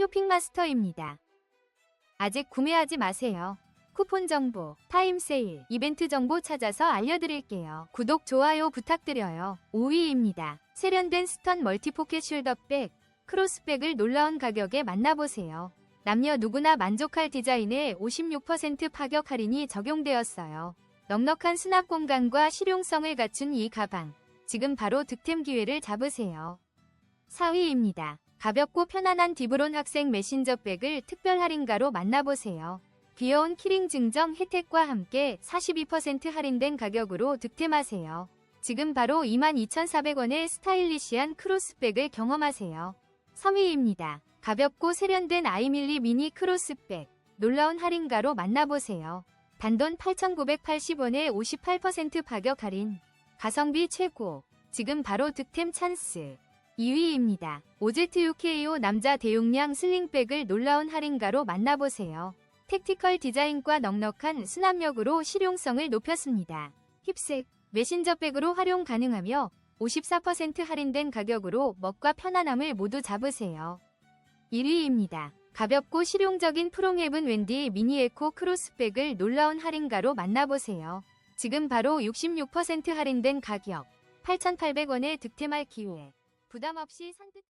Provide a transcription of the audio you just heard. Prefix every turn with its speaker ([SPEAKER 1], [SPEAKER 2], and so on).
[SPEAKER 1] 쇼핑마스터입니다. 아직 구매하지 마세요. 쿠폰 정보, 타임 세일, 이벤트 정보 찾아서 알려드릴게요. 구독, 좋아요 부탁드려요. 5위입니다. 세련된 스턴 멀티포켓 숄더백, 크로스백을 놀라운 가격에 만나보세요. 남녀 누구나 만족할 디자인에 56% 파격 할인이 적용되었어요. 넉넉한 수납 공간과 실용성을 갖춘 이 가방. 지금 바로 득템 기회를 잡으세요. 4위입니다. 가볍고 편안한 디브론 학생 메신저 백을 특별 할인가로 만나보세요. 귀여운 키링 증정 혜택과 함께 42% 할인된 가격으로 득템하세요. 지금 바로 22,400원의 스타일리시한 크로스백을 경험하세요. 3위입니다. 가볍고 세련된 아이밀리 미니 크로스백. 놀라운 할인가로 만나보세요. 단돈 8,980원에 58% 파격 할인. 가성비 최고. 지금 바로 득템 찬스. 2위입니다. OZ6KO 남자 대용량 슬링백을 놀라운 할인가로 만나보세요. 택티컬 디자인과 넉넉한 수납력으로 실용성을 높였습니다. 힙색, 메신저백으로 활용 가능하며 54% 할인된 가격으로 멋과 편안함을 모두 잡으세요. 1위입니다. 가볍고 실용적인 프롱헤븐 웬디 미니 에코 크로스백을 놀라운 할인가로 만나보세요. 지금 바로 66% 할인된 가격 8,800원에 득템할 기회. 부담 없이 산뜻